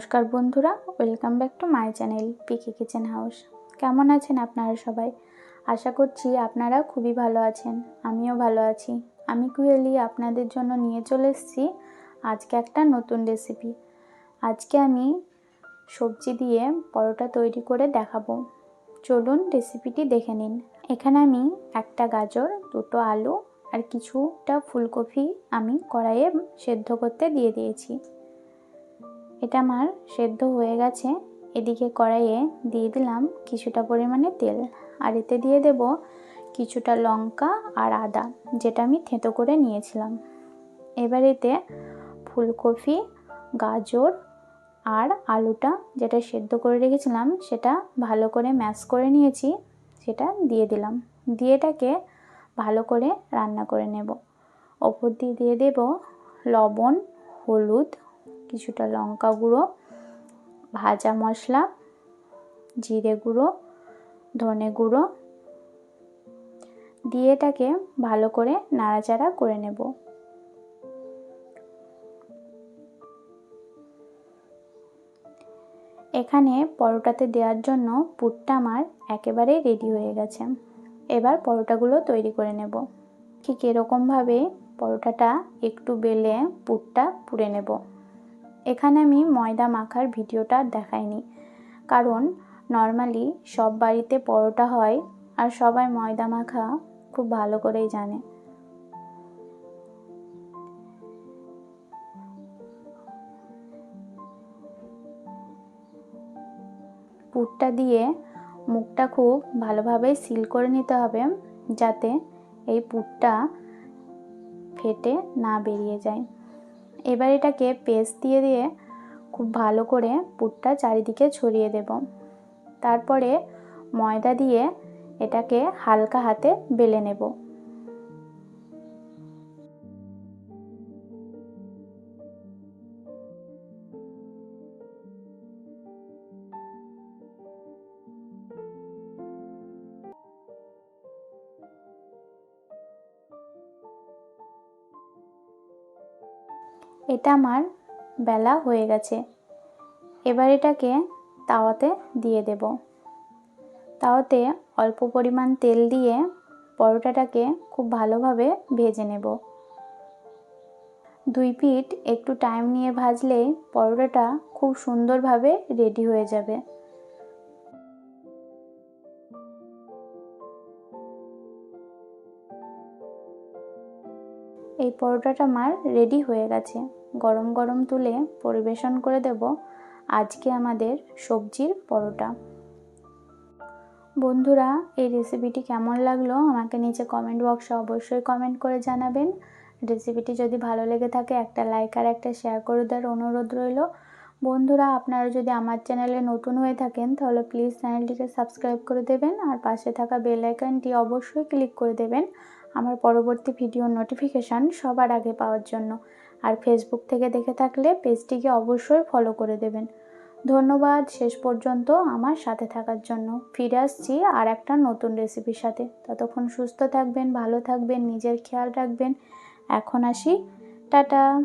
নমস্কার বন্ধুরা welcome back to my channel PK kitchen house কেমন আছেন আপনারা সবাই? আশা করছি আপনারা খুবই ভালো আছেন, আমিও ভালো আছি। আমি কুয়েলি আপনাদের জন্য নিয়ে চলে এসেছি আজকে একটা নতুন রেসিপি আজকে আমি সবজি দিয়ে পরোটা তৈরি করে দেখাবো। চলুন রেসিপিটি দেখে নিন। এখানে আমি একটা গাজর, দুটো আলু আর কিছুটা ফুলকপি আমি কড়াইয়ে সেদ্ধ করতে দিয়ে দিয়েছি। এটা আমার সেদ্ধ হয়ে গেছে। এদিকে কড়াইয়ে দিয়ে দিলাম কিছুটা পরিমাণে তেল। আর এতে দিয়ে দেব কিছুটা লঙ্কা আর আদা, যেটা আমি থেঁতো করে নিয়েছিলাম। এবার এতে ফুলকপি, গাজর আর আলুটা যেটা সেদ্ধ করে রেখেছিলাম, সেটা ভালো করে ম্যাশ করে নিয়েছি, সেটা দিয়ে দিলাম। দিয়ে এটাকে ভালো করে রান্না করে নেব। ওপর দিয়ে দিয়ে দেব লবণ, হলুদ কিছুটা লঙ্কা গুঁড়ো, ভাজা মশলা, জিরে গুঁড়ো, ধনে গুঁড়ো দিয়ে এটাকে ভালো করে নাড়াচাড়া করে নেব। এখানে পরোটাতে দেওয়ার জন্য পুরটা আমার একেবারে রেডি হয়ে গেছে। এবার পরোটাগুলো তৈরি করে নেব। ঠিক এরকমভাবে পরোটাটা একটু বেলে পুরটা পুড়ে নেব। এখানে আমি ময়দা মাখার ভিডিওটা দেখাইনি। কারণ নর্মালি সব বাড়িতে পরোটা হয় আর সবাই ময়দা মাখা খুব ভালো করেই জানে। পুরটা দিয়ে মুখটা খুব ভালোভাবে সিল করে নিতে হবে যাতে এই পুরটা ফেটে না বেরিয়ে যায়। এবার এটাকে পেস্ট দিয়ে দিয়ে খুব ভালো করে পুরটা চারিদিকে ছড়িয়ে দেব। তারপরে ময়দা দিয়ে এটাকে হালকা হাতে বেলে নেব। এটা আমার বেলা হয়ে গেছে। এবার এটাকে তাওয়াতে দিয়ে দেব। তাওয়াতে অল্প পরিমাণ তেল দিয়ে পরোটাটাকে খুব ভালোভাবে ভেজে নেব। দুই পিঠ একটু টাইম নিয়ে ভাজলে পরোটাটা খুব সুন্দরভাবে রেডি হয়ে যাবে। এই পরোটাটা আমার রেডি হয়ে গেছে। গরম গরম তুলে পরিবেশন করে দেব আজকে আমাদের সবজির পরোটা। বন্ধুরা, এই রেসিপিটি কেমন লাগল? আমাকে নিচে কমেন্ট বক্সে অবশ্যই কমেন্ট করে জানাবেন। রেসিপিটি যদি ভালো লেগে থাকে, একটা লাইক আর একটা শেয়ার করে দেওয়ার অনুরোধ রইল। বন্ধুরা, আপনারা যদি আমার চ্যানেলে নতুন হয়ে থাকেন, তাহলে প্লিজ চ্যানেলটিকে সাবস্ক্রাইব করে দেবেন আর পাশে থাকা বেল আইকনটি অবশ্যই ক্লিক করে দেবেন। আমার পরবর্তী ভিডিওর নোটিফিকেশান সবার আগে পাওয়ার জন্য। আর ফেসবুক থেকে দেখে থাকলে পেজটিকে অবশ্যই ফলো করে দেবেন। ধন্যবাদ, শেষ পর্যন্ত আমার সাথে থাকার জন্য। ফিরে আসছি আর একটা নতুন রেসিপির সাথে। ততক্ষণ সুস্থ থাকবেন, ভালো থাকবেন, নিজের খেয়াল রাখবেন। এখন আসি। টাটা!